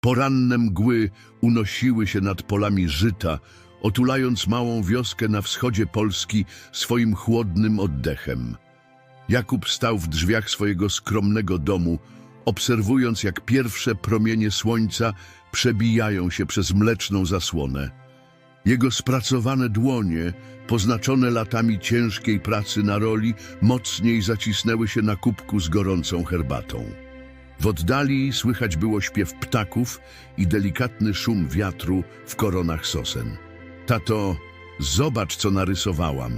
Poranne mgły unosiły się nad polami żyta, otulając małą wioskę na wschodzie Polski swoim chłodnym oddechem. Jakub stał w drzwiach swojego skromnego domu, obserwując jak pierwsze promienie słońca przebijają się przez mleczną zasłonę. Jego spracowane dłonie, poznaczone latami ciężkiej pracy na roli, mocniej zacisnęły się na kubku z gorącą herbatą. W oddali słychać było śpiew ptaków i delikatny szum wiatru w koronach sosen. Tato, zobacz, co narysowałam.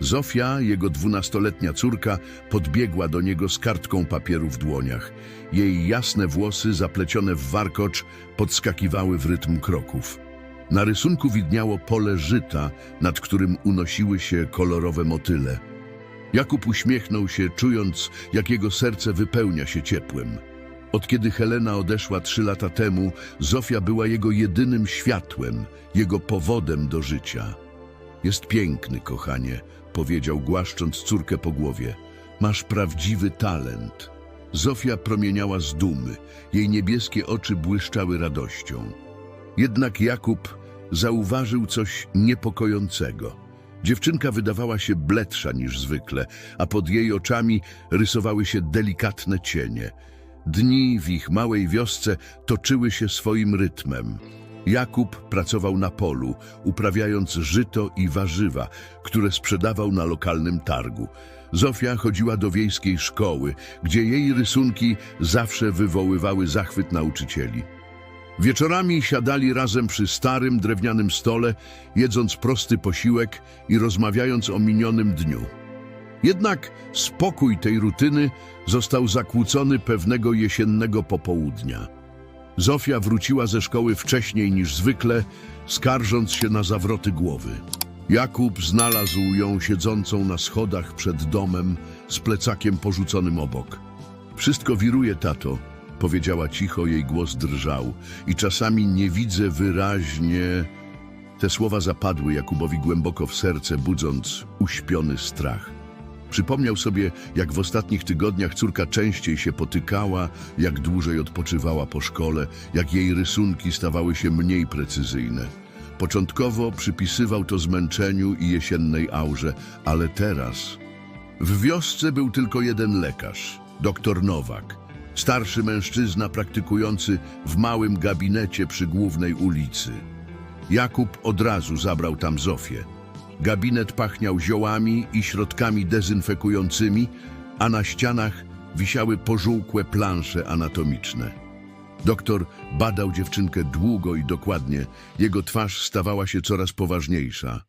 Zofia, jego dwunastoletnia córka, podbiegła do niego z kartką papieru w dłoniach. Jej jasne włosy, zaplecione w warkocz, podskakiwały w rytm kroków. Na rysunku widniało pole żyta, nad którym unosiły się kolorowe motyle. Jakub uśmiechnął się, czując, jak jego serce wypełnia się ciepłem. Od kiedy Helena odeszła trzy lata temu, Zofia była jego jedynym światłem, jego powodem do życia. Jest piękny, kochanie, powiedział, głaszcząc córkę po głowie. Masz prawdziwy talent. Zofia promieniała z dumy, jej niebieskie oczy błyszczały radością. Jednak Jakub zauważył coś niepokojącego. Dziewczynka wydawała się bledsza niż zwykle, a pod jej oczami rysowały się delikatne cienie. Dni w ich małej wiosce toczyły się swoim rytmem. Jakub pracował na polu, uprawiając żyto i warzywa, które sprzedawał na lokalnym targu. Zofia chodziła do wiejskiej szkoły, gdzie jej rysunki zawsze wywoływały zachwyt nauczycieli. Wieczorami siadali razem przy starym drewnianym stole, jedząc prosty posiłek i rozmawiając o minionym dniu. Jednak spokój tej rutyny został zakłócony pewnego jesiennego popołudnia. Zofia wróciła ze szkoły wcześniej niż zwykle, skarżąc się na zawroty głowy. Jakub znalazł ją siedzącą na schodach przed domem z plecakiem porzuconym obok. Wszystko wiruje, tato, powiedziała cicho, jej głos drżał i czasami nie widzę wyraźnie. Te słowa zapadły Jakubowi głęboko w serce, budząc uśpiony strach. Przypomniał sobie, jak w ostatnich tygodniach córka częściej się potykała, jak dłużej odpoczywała po szkole, jak jej rysunki stawały się mniej precyzyjne. Początkowo przypisywał to zmęczeniu i jesiennej aurze, ale teraz... W wiosce był tylko jeden lekarz, doktor Nowak, starszy mężczyzna praktykujący w małym gabinecie przy głównej ulicy. Jakub od razu zabrał tam Zofię. Gabinet pachniał ziołami i środkami dezynfekującymi, a na ścianach wisiały pożółkłe plansze anatomiczne. Doktor badał dziewczynkę długo i dokładnie. Jego twarz stawała się coraz poważniejsza.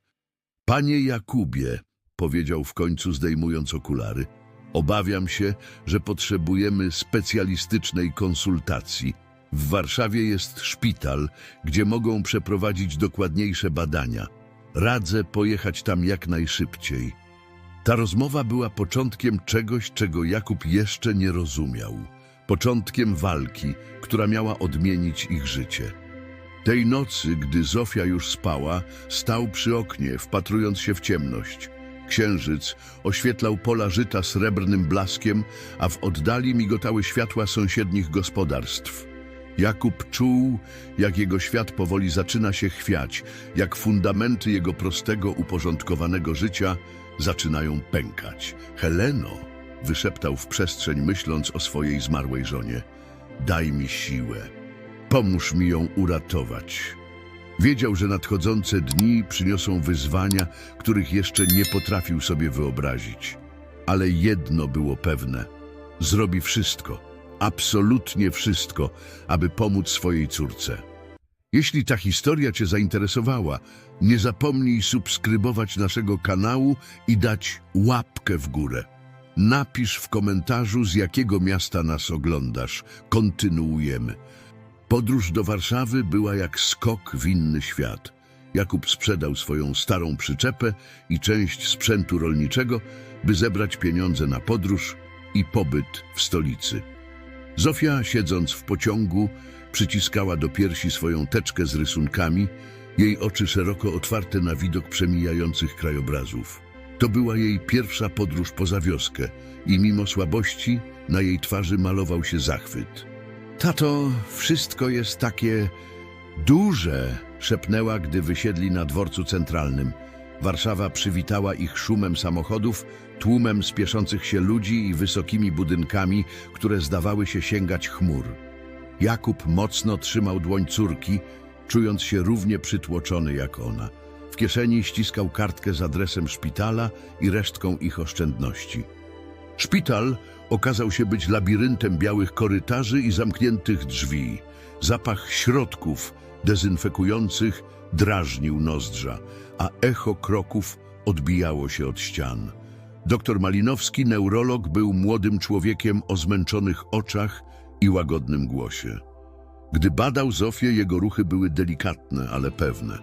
Panie Jakubie, powiedział w końcu zdejmując okulary, obawiam się, że potrzebujemy specjalistycznej konsultacji. W Warszawie jest szpital, gdzie mogą przeprowadzić dokładniejsze badania. Radzę pojechać tam jak najszybciej. Ta rozmowa była początkiem czegoś, czego Jakub jeszcze nie rozumiał. Początkiem walki, która miała odmienić ich życie. Tej nocy, gdy Zofia już spała, stał przy oknie, wpatrując się w ciemność. Księżyc oświetlał pola żyta srebrnym blaskiem, a w oddali migotały światła sąsiednich gospodarstw. Jakub czuł, jak jego świat powoli zaczyna się chwiać, jak fundamenty jego prostego, uporządkowanego życia zaczynają pękać. Heleno, wyszeptał w przestrzeń, myśląc o swojej zmarłej żonie, daj mi siłę, pomóż mi ją uratować. Wiedział, że nadchodzące dni przyniosą wyzwania, których jeszcze nie potrafił sobie wyobrazić. Ale jedno było pewne: zrobi wszystko, absolutnie wszystko, aby pomóc swojej córce. Jeśli ta historia Cię zainteresowała, nie zapomnij subskrybować naszego kanału i dać łapkę w górę. Napisz w komentarzu, z jakiego miasta nas oglądasz. Kontynuujemy. Podróż do Warszawy była jak skok w inny świat. Jakub sprzedał swoją starą przyczepę i część sprzętu rolniczego, by zebrać pieniądze na podróż i pobyt w stolicy. Zofia, siedząc w pociągu, przyciskała do piersi swoją teczkę z rysunkami, jej oczy szeroko otwarte na widok przemijających krajobrazów. To była jej pierwsza podróż poza wioskę i mimo słabości na jej twarzy malował się zachwyt. Tato, wszystko jest takie duże, szepnęła, gdy wysiedli na dworcu centralnym. Warszawa przywitała ich szumem samochodów, tłumem spieszących się ludzi i wysokimi budynkami, które zdawały się sięgać chmur. Jakub mocno trzymał dłoń córki, czując się równie przytłoczony jak ona. W kieszeni ściskał kartkę z adresem szpitala i resztką ich oszczędności. Szpital okazał się być labiryntem białych korytarzy i zamkniętych drzwi. Zapach środków dezynfekujących drażnił nozdrza, a echo kroków odbijało się od ścian. Doktor Malinowski, neurolog, był młodym człowiekiem o zmęczonych oczach i łagodnym głosie. Gdy badał Zofię, jego ruchy były delikatne, ale pewne.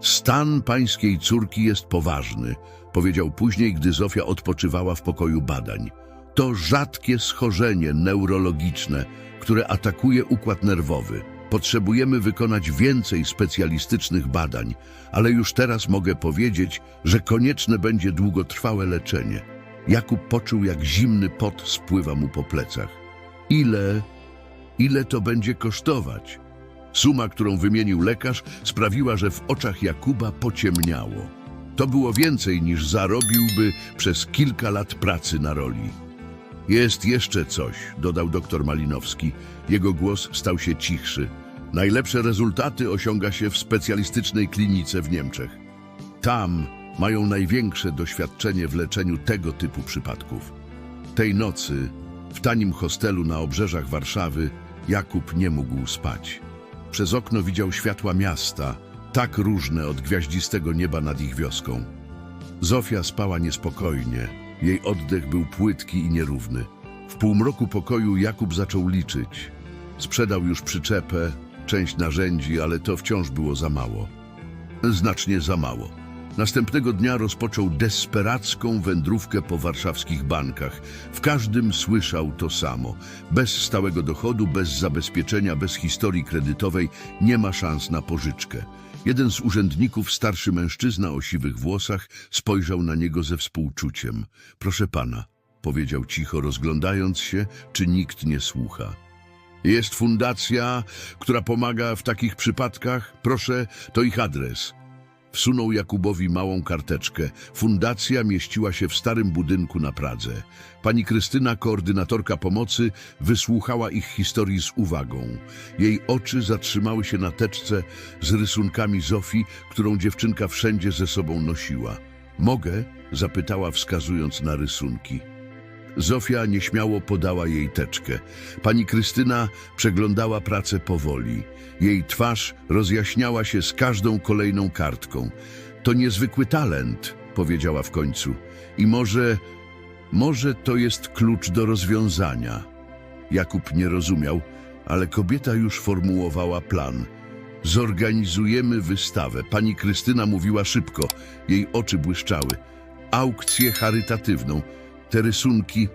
Stan pańskiej córki jest poważny, powiedział później, gdy Zofia odpoczywała w pokoju badań. To rzadkie schorzenie neurologiczne, które atakuje układ nerwowy. Potrzebujemy wykonać więcej specjalistycznych badań, ale już teraz mogę powiedzieć, że konieczne będzie długotrwałe leczenie. Jakub poczuł, jak zimny pot spływa mu po plecach. Ile, ile to będzie kosztować? Suma, którą wymienił lekarz, sprawiła, że w oczach Jakuba pociemniało. To było więcej niż zarobiłby przez kilka lat pracy na roli. Jest jeszcze coś, dodał doktor Malinowski. Jego głos stał się cichszy. Najlepsze rezultaty osiąga się w specjalistycznej klinice w Niemczech. Tam mają największe doświadczenie w leczeniu tego typu przypadków. Tej nocy, w tanim hostelu na obrzeżach Warszawy, Jakub nie mógł spać. Przez okno widział światła miasta, tak różne od gwiaździstego nieba nad ich wioską. Zofia spała niespokojnie. Jej oddech był płytki i nierówny. W półmroku pokoju Jakub zaczął liczyć. Sprzedał już przyczepę, część narzędzi, ale to wciąż było za mało. Znacznie za mało. Następnego dnia rozpoczął desperacką wędrówkę po warszawskich bankach. W każdym słyszał to samo. Bez stałego dochodu, bez zabezpieczenia, bez historii kredytowej nie ma szans na pożyczkę. Jeden z urzędników, starszy mężczyzna o siwych włosach, spojrzał na niego ze współczuciem. Proszę pana, powiedział cicho, rozglądając się, czy nikt nie słucha. Jest fundacja, która pomaga w takich przypadkach? Proszę, to ich adres. Wsunął Jakubowi małą karteczkę. Fundacja mieściła się w starym budynku na Pradze. Pani Krystyna, koordynatorka pomocy, wysłuchała ich historii z uwagą. Jej oczy zatrzymały się na teczce z rysunkami Zofii, którą dziewczynka wszędzie ze sobą nosiła. Mogę? zapytała, wskazując na rysunki. Zofia nieśmiało podała jej teczkę. Pani Krystyna przeglądała pracę powoli. Jej twarz rozjaśniała się z każdą kolejną kartką. To niezwykły talent, powiedziała w końcu. I może, może to jest klucz do rozwiązania. Jakub nie rozumiał, ale kobieta już formułowała plan. Zorganizujemy wystawę. Pani Krystyna mówiła szybko. Jej oczy błyszczały. Aukcję charytatywną. Te rysunki,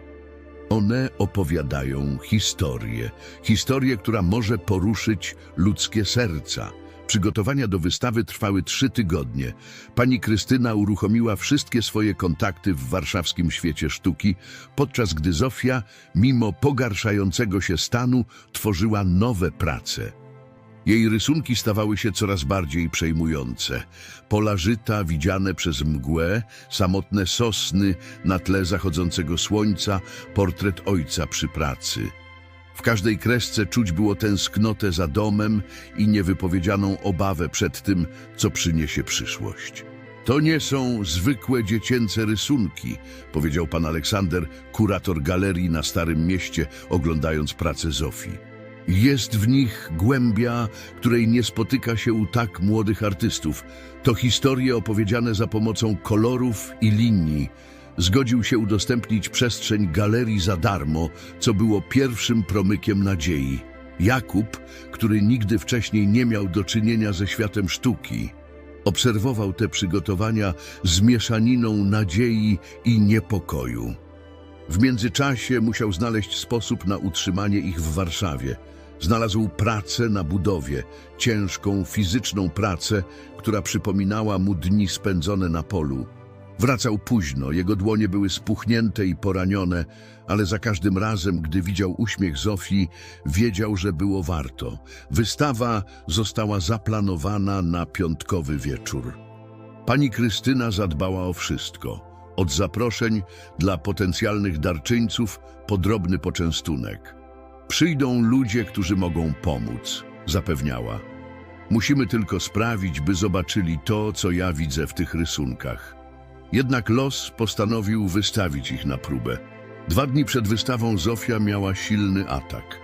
one opowiadają historię. Historię, która może poruszyć ludzkie serca. Przygotowania do wystawy trwały trzy tygodnie. Pani Krystyna uruchomiła wszystkie swoje kontakty w warszawskim świecie sztuki, podczas gdy Zofia, mimo pogarszającego się stanu, tworzyła nowe prace. Jej rysunki stawały się coraz bardziej przejmujące. Pola żyta widziane przez mgłę, samotne sosny na tle zachodzącego słońca, portret ojca przy pracy. W każdej kresce czuć było tęsknotę za domem i niewypowiedzianą obawę przed tym, co przyniesie przyszłość. To nie są zwykłe dziecięce rysunki, powiedział pan Aleksander, kurator galerii na Starym Mieście, oglądając pracę Zofii. Jest w nich głębia, której nie spotyka się u tak młodych artystów. To historie opowiedziane za pomocą kolorów i linii. Zgodził się udostępnić przestrzeń galerii za darmo, co było pierwszym promykiem nadziei. Jakub, który nigdy wcześniej nie miał do czynienia ze światem sztuki, obserwował te przygotowania z mieszaniną nadziei i niepokoju. W międzyczasie musiał znaleźć sposób na utrzymanie ich w Warszawie. Znalazł pracę na budowie, ciężką, fizyczną pracę, która przypominała mu dni spędzone na polu. Wracał późno, jego dłonie były spuchnięte i poranione, ale za każdym razem, gdy widział uśmiech Zofii, wiedział, że było warto. Wystawa została zaplanowana na piątkowy wieczór. Pani Krystyna zadbała o wszystko. Od zaproszeń dla potencjalnych darczyńców po drobny poczęstunek. Przyjdą ludzie, którzy mogą pomóc, zapewniała. Musimy tylko sprawić, by zobaczyli to, co ja widzę w tych rysunkach. Jednak los postanowił wystawić ich na próbę. Dwa dni przed wystawą Zofia miała silny atak.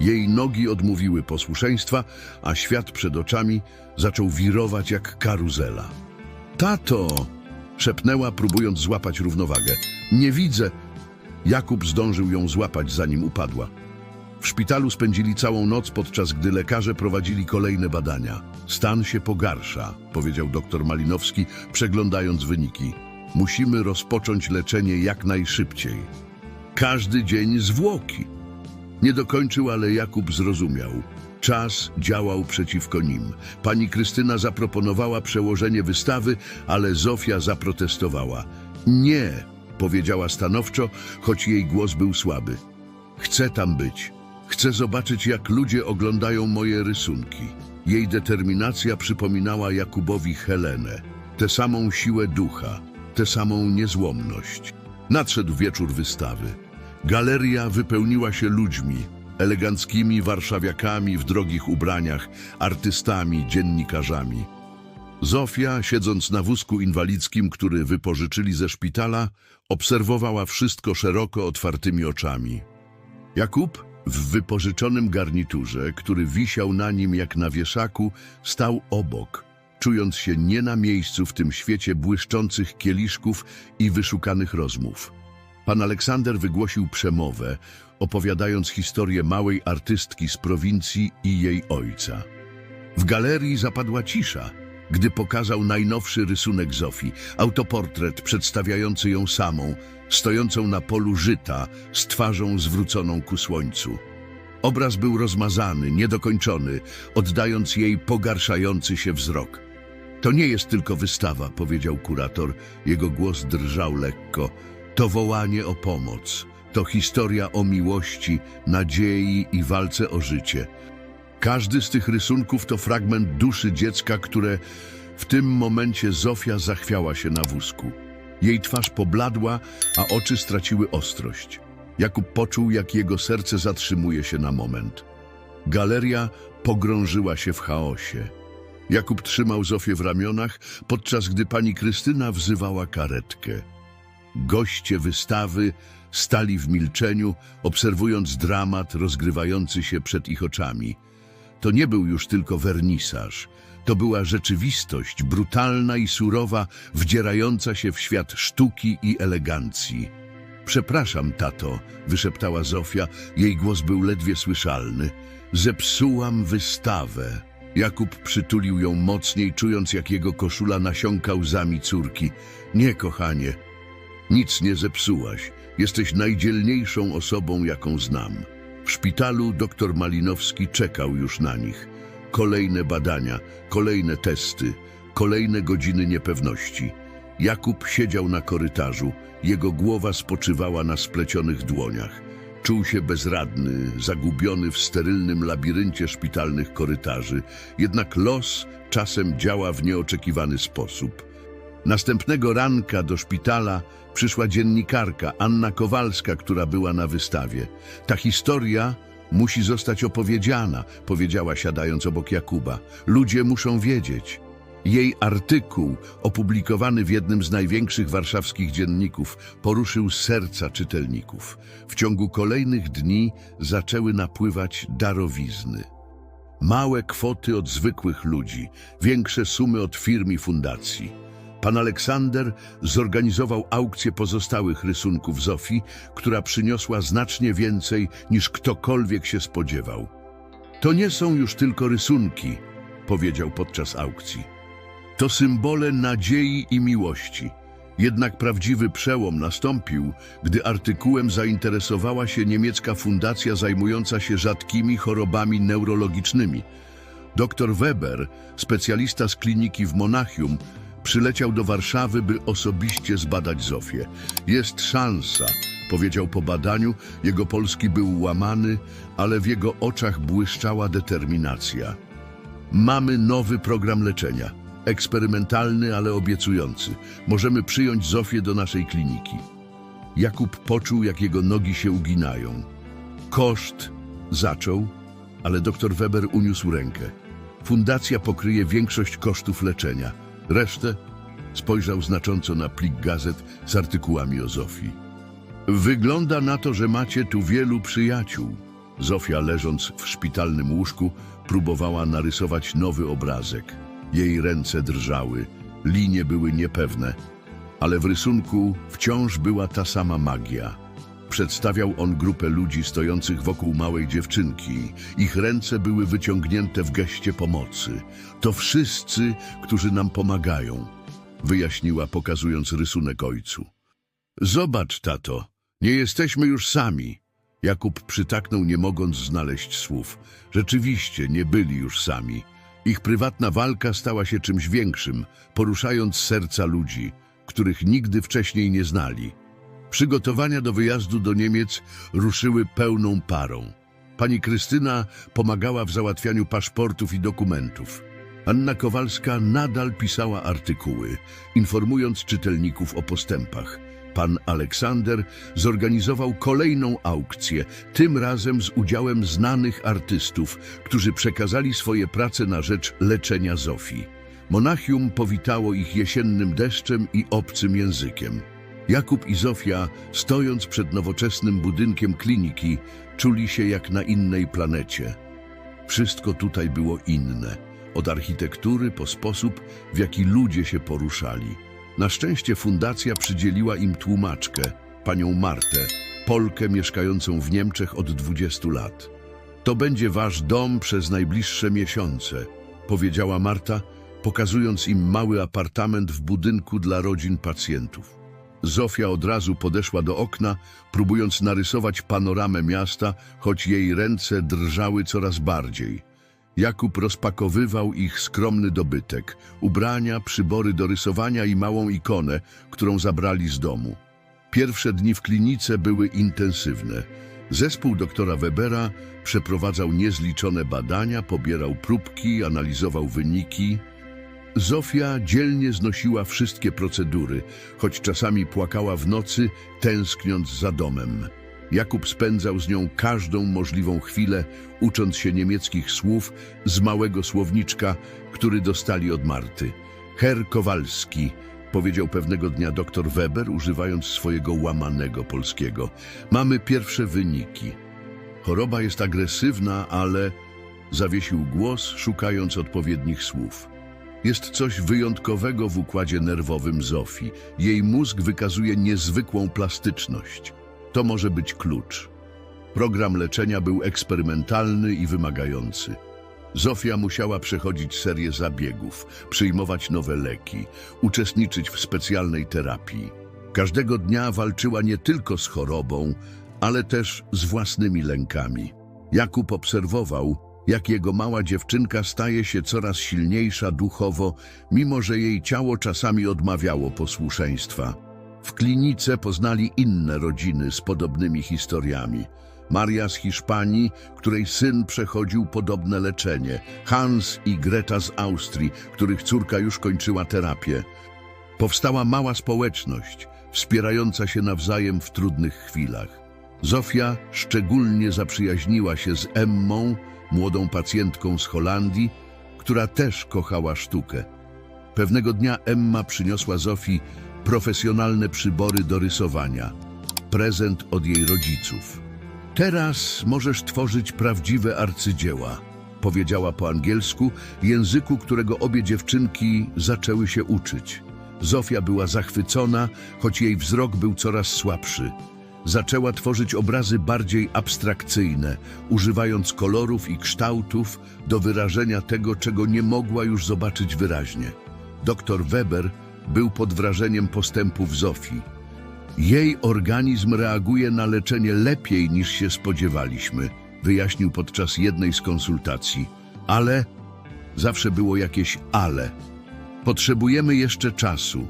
Jej nogi odmówiły posłuszeństwa, a świat przed oczami zaczął wirować jak karuzela. Tato! szepnęła, próbując złapać równowagę. Nie widzę. Jakub zdążył ją złapać, zanim upadła. W szpitalu spędzili całą noc, podczas gdy lekarze prowadzili kolejne badania. Stan się pogarsza, powiedział dr Malinowski, przeglądając wyniki. Musimy rozpocząć leczenie jak najszybciej. Każdy dzień zwłoki. Nie dokończył, ale Jakub zrozumiał. Czas działał przeciwko nim. Pani Krystyna zaproponowała przełożenie wystawy, ale Zofia zaprotestowała. Nie, powiedziała stanowczo, choć jej głos był słaby. Chcę tam być. Chcę zobaczyć, jak ludzie oglądają moje rysunki. Jej determinacja przypominała Jakubowi Helenę. Tę samą siłę ducha, tę samą niezłomność. Nadszedł wieczór wystawy. Galeria wypełniła się ludźmi, eleganckimi warszawiakami w drogich ubraniach, artystami, dziennikarzami. Zofia, siedząc na wózku inwalidzkim, który wypożyczyli ze szpitala, obserwowała wszystko szeroko otwartymi oczami. Jakub, w wypożyczonym garniturze, który wisiał na nim jak na wieszaku, stał obok, czując się nie na miejscu w tym świecie błyszczących kieliszków i wyszukanych rozmów. Pan Aleksander wygłosił przemowę, opowiadając historię małej artystki z prowincji i jej ojca. W galerii zapadła cisza, gdy pokazał najnowszy rysunek Zofii, autoportret przedstawiający ją samą, stojącą na polu żyta, z twarzą zwróconą ku słońcu. Obraz był rozmazany, niedokończony, oddając jej pogarszający się wzrok. To nie jest tylko wystawa, powiedział kurator. Jego głos drżał lekko. To wołanie o pomoc. To historia o miłości, nadziei i walce o życie. Każdy z tych rysunków to fragment duszy dziecka, które w tym momencie Zofia zachwiała się na wózku. Jej twarz pobladła, a oczy straciły ostrość. Jakub poczuł, jak jego serce zatrzymuje się na moment. Galeria pogrążyła się w chaosie. Jakub trzymał Zofię w ramionach, podczas gdy pani Krystyna wzywała karetkę. Goście wystawy stali w milczeniu, obserwując dramat rozgrywający się przed ich oczami. To nie był już tylko wernisaż. To była rzeczywistość, brutalna i surowa, wdzierająca się w świat sztuki i elegancji. Przepraszam, tato, wyszeptała Zofia, jej głos był ledwie słyszalny. Zepsułam wystawę. Jakub przytulił ją mocniej, czując, jak jego koszula nasiąka łzami córki. Nie, kochanie, nic nie zepsułaś. Jesteś najdzielniejszą osobą, jaką znam. W szpitalu doktor Malinowski czekał już na nich. Kolejne badania, kolejne testy, kolejne godziny niepewności. Jakub siedział na korytarzu, jego głowa spoczywała na splecionych dłoniach. Czuł się bezradny, zagubiony w sterylnym labiryncie szpitalnych korytarzy, jednak los czasem działa w nieoczekiwany sposób. Następnego ranka do szpitala przyszła dziennikarka Anna Kowalska, która była na wystawie. Ta historia musi zostać opowiedziana, powiedziała siadając obok Jakuba. Ludzie muszą wiedzieć. Jej artykuł, opublikowany w jednym z największych warszawskich dzienników, poruszył serca czytelników. W ciągu kolejnych dni zaczęły napływać darowizny. Małe kwoty od zwykłych ludzi, większe sumy od firm i fundacji. Pan Aleksander zorganizował aukcję pozostałych rysunków Zofii, która przyniosła znacznie więcej niż ktokolwiek się spodziewał. To nie są już tylko rysunki, powiedział podczas aukcji. To symbole nadziei i miłości. Jednak prawdziwy przełom nastąpił, gdy artykułem zainteresowała się niemiecka fundacja zajmująca się rzadkimi chorobami neurologicznymi. Dr Weber, specjalista z kliniki w Monachium, Przyleciał do Warszawy, by osobiście zbadać Zofię. Jest szansa, powiedział po badaniu. Jego polski był łamany, ale w jego oczach błyszczała determinacja. Mamy nowy program leczenia. Eksperymentalny, ale obiecujący. Możemy przyjąć Zofię do naszej kliniki. Jakub poczuł, jak jego nogi się uginają. Koszt zaczął, ale dr Weber uniósł rękę. Fundacja pokryje większość kosztów leczenia. Resztę spojrzał znacząco na plik gazet z artykułami o Zofii. Wygląda na to, że macie tu wielu przyjaciół. Zofia, leżąc w szpitalnym łóżku, próbowała narysować nowy obrazek. Jej ręce drżały, linie były niepewne, ale w rysunku wciąż była ta sama magia. Przedstawiał on grupę ludzi stojących wokół małej dziewczynki. Ich ręce były wyciągnięte w geście pomocy. To wszyscy, którzy nam pomagają, wyjaśniła, pokazując rysunek ojcu. Zobacz, tato, nie jesteśmy już sami. Jakub przytaknął, nie mogąc znaleźć słów. Rzeczywiście nie byli już sami. Ich prywatna walka stała się czymś większym, poruszając serca ludzi, których nigdy wcześniej nie znali. Przygotowania do wyjazdu do Niemiec ruszyły pełną parą. Pani Krystyna pomagała w załatwianiu paszportów i dokumentów. Anna Kowalska nadal pisała artykuły, informując czytelników o postępach. Pan Aleksander zorganizował kolejną aukcję, tym razem z udziałem znanych artystów, którzy przekazali swoje prace na rzecz leczenia Zofii. Monachium powitało ich jesiennym deszczem i obcym językiem. Jakub i Zofia, stojąc przed nowoczesnym budynkiem kliniki, czuli się jak na innej planecie. Wszystko tutaj było inne, od architektury po sposób, w jaki ludzie się poruszali. Na szczęście fundacja przydzieliła im tłumaczkę, panią Martę, Polkę mieszkającą w Niemczech od 20 lat. To będzie wasz dom przez najbliższe miesiące, powiedziała Marta, pokazując im mały apartament w budynku dla rodzin pacjentów. Zofia od razu podeszła do okna, próbując narysować panoramę miasta, choć jej ręce drżały coraz bardziej. Jakub rozpakowywał ich skromny dobytek, ubrania, przybory do rysowania i małą ikonę, którą zabrali z domu. Pierwsze dni w klinice były intensywne. Zespół doktora Webera przeprowadzał niezliczone badania, pobierał próbki, analizował wyniki. Zofia dzielnie znosiła wszystkie procedury, choć czasami płakała w nocy, tęskniąc za domem. Jakub spędzał z nią każdą możliwą chwilę, ucząc się niemieckich słów z małego słowniczka, który dostali od Marty. Herr Kowalski, powiedział pewnego dnia doktor Weber, używając swojego łamanego polskiego. Mamy pierwsze wyniki. Choroba jest agresywna, ale... Zawiesił głos, szukając odpowiednich słów. Jest coś wyjątkowego w układzie nerwowym Zofii. Jej mózg wykazuje niezwykłą plastyczność. To może być klucz. Program leczenia był eksperymentalny i wymagający. Zofia musiała przechodzić serię zabiegów, przyjmować nowe leki, uczestniczyć w specjalnej terapii. Każdego dnia walczyła nie tylko z chorobą, ale też z własnymi lękami. Jakub obserwował, jak jego mała dziewczynka staje się coraz silniejsza duchowo, mimo że jej ciało czasami odmawiało posłuszeństwa. W klinice poznali inne rodziny z podobnymi historiami. Maria z Hiszpanii, której syn przechodził podobne leczenie, Hans i Greta z Austrii, których córka już kończyła terapię. Powstała mała społeczność, wspierająca się nawzajem w trudnych chwilach. Zofia szczególnie zaprzyjaźniła się z Emmą, młodą pacjentką z Holandii, która też kochała sztukę. Pewnego dnia Emma przyniosła Zofii profesjonalne przybory do rysowania, prezent od jej rodziców. Teraz możesz tworzyć prawdziwe arcydzieła, powiedziała po angielsku, języku, którego obie dziewczynki zaczęły się uczyć. Zofia była zachwycona, choć jej wzrok był coraz słabszy. Zaczęła tworzyć obrazy bardziej abstrakcyjne, używając kolorów i kształtów do wyrażenia tego, czego nie mogła już zobaczyć wyraźnie. Doktor Weber był pod wrażeniem postępów Zofii. Jej organizm reaguje na leczenie lepiej niż się spodziewaliśmy, wyjaśnił podczas jednej z konsultacji. Ale zawsze było jakieś ale. Potrzebujemy jeszcze czasu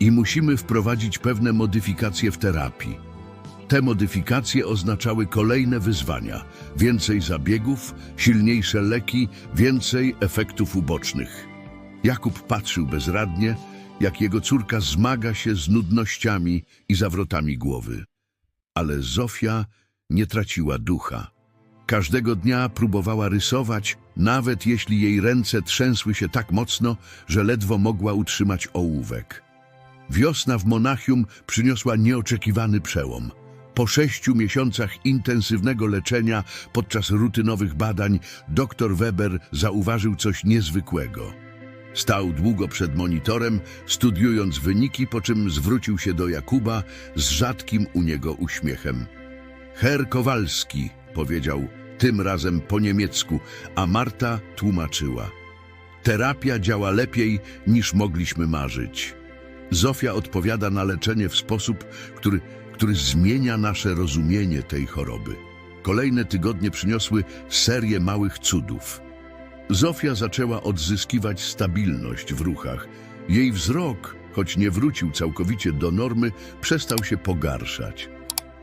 i musimy wprowadzić pewne modyfikacje w terapii. Te modyfikacje oznaczały kolejne wyzwania: więcej zabiegów, silniejsze leki, więcej efektów ubocznych. Jakub patrzył bezradnie, jak jego córka zmaga się z nudnościami i zawrotami głowy. Ale Zofia nie traciła ducha. Każdego dnia próbowała rysować, nawet jeśli jej ręce trzęsły się tak mocno, że ledwo mogła utrzymać ołówek. Wiosna w Monachium przyniosła nieoczekiwany przełom. Po sześciu miesiącach intensywnego leczenia podczas rutynowych badań dr Weber zauważył coś niezwykłego. Stał długo przed monitorem, studiując wyniki, po czym zwrócił się do Jakuba z rzadkim u niego uśmiechem. Herr Kowalski, powiedział, tym razem po niemiecku, a Marta tłumaczyła. Terapia działa lepiej niż mogliśmy marzyć. Zofia odpowiada na leczenie w sposób, który, który zmienia nasze rozumienie tej choroby. Kolejne tygodnie przyniosły serię małych cudów. Zofia zaczęła odzyskiwać stabilność w ruchach. Jej wzrok, choć nie wrócił całkowicie do normy, przestał się pogarszać.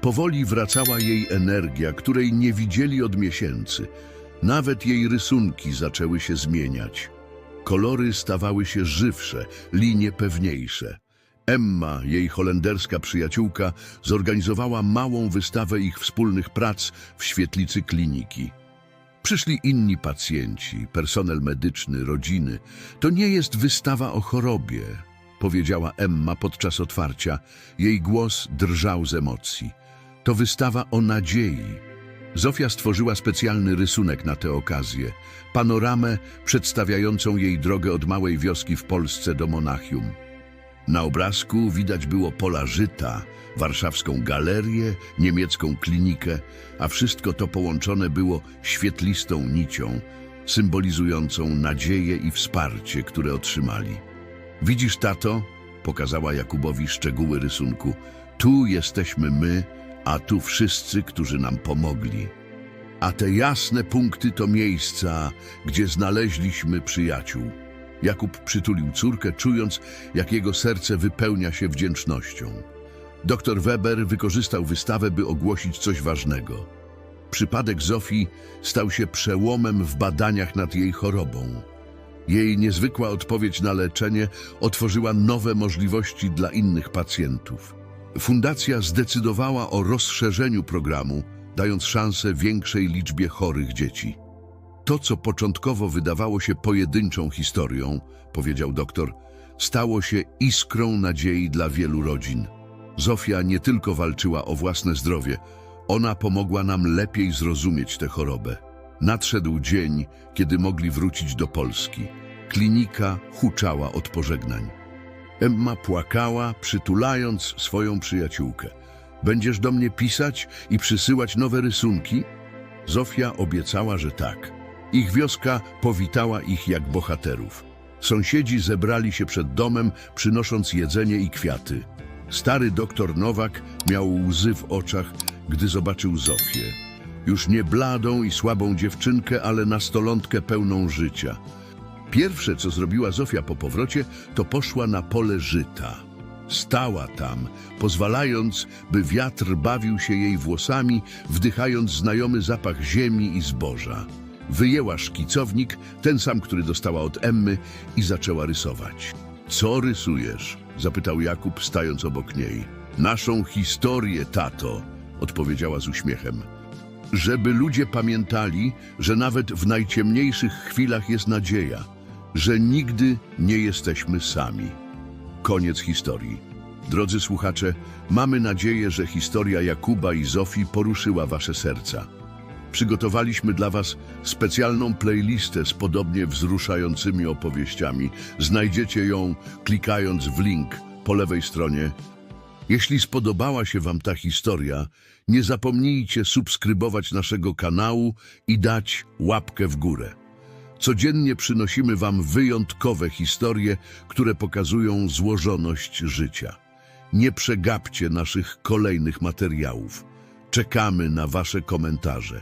Powoli wracała jej energia, której nie widzieli od miesięcy. Nawet jej rysunki zaczęły się zmieniać. Kolory stawały się żywsze, linie pewniejsze. Emma, jej holenderska przyjaciółka, zorganizowała małą wystawę ich wspólnych prac w świetlicy kliniki. Przyszli inni pacjenci, personel medyczny, rodziny. To nie jest wystawa o chorobie, powiedziała Emma podczas otwarcia. Jej głos drżał z emocji. To wystawa o nadziei. Zofia stworzyła specjalny rysunek na tę okazję. Panoramę przedstawiającą jej drogę od małej wioski w Polsce do Monachium. Na obrazku widać było pola żyta, warszawską galerię, niemiecką klinikę, a wszystko to połączone było świetlistą nicią, symbolizującą nadzieję i wsparcie, które otrzymali. Widzisz, tato? Pokazała Jakubowi szczegóły rysunku. Tu jesteśmy my, a tu wszyscy, którzy nam pomogli. A te jasne punkty to miejsca, gdzie znaleźliśmy przyjaciół. Jakub przytulił córkę, czując, jak jego serce wypełnia się wdzięcznością. Doktor Weber wykorzystał wystawę, by ogłosić coś ważnego. Przypadek Zofii stał się przełomem w badaniach nad jej chorobą. Jej niezwykła odpowiedź na leczenie otworzyła nowe możliwości dla innych pacjentów. Fundacja zdecydowała o rozszerzeniu programu, dając szansę większej liczbie chorych dzieci. To, co początkowo wydawało się pojedynczą historią, powiedział doktor, stało się iskrą nadziei dla wielu rodzin. Zofia nie tylko walczyła o własne zdrowie, ona pomogła nam lepiej zrozumieć tę chorobę. Nadszedł dzień, kiedy mogli wrócić do Polski. Klinika huczała od pożegnań. Emma płakała, przytulając swoją przyjaciółkę. Będziesz do mnie pisać i przysyłać nowe rysunki? Zofia obiecała, że tak. Ich wioska powitała ich jak bohaterów. Sąsiedzi zebrali się przed domem, przynosząc jedzenie i kwiaty. Stary doktor Nowak miał łzy w oczach, gdy zobaczył Zofię. Już nie bladą i słabą dziewczynkę, ale nastolątkę pełną życia. Pierwsze, co zrobiła Zofia po powrocie, to poszła na pole żyta. Stała tam, pozwalając, by wiatr bawił się jej włosami, wdychając znajomy zapach ziemi i zboża. Wyjęła szkicownik, ten sam, który dostała od Emmy, i zaczęła rysować. Co rysujesz? zapytał Jakub, stając obok niej. Naszą historię, tato, odpowiedziała z uśmiechem. Żeby ludzie pamiętali, że nawet w najciemniejszych chwilach jest nadzieja, że nigdy nie jesteśmy sami. Koniec historii. Drodzy słuchacze, mamy nadzieję, że historia Jakuba i Zofii poruszyła wasze serca. Przygotowaliśmy dla Was specjalną playlistę z podobnie wzruszającymi opowieściami. Znajdziecie ją klikając w link po lewej stronie. Jeśli spodobała się Wam ta historia, nie zapomnijcie subskrybować naszego kanału i dać łapkę w górę. Codziennie przynosimy Wam wyjątkowe historie, które pokazują złożoność życia. Nie przegapcie naszych kolejnych materiałów. Czekamy na Wasze komentarze.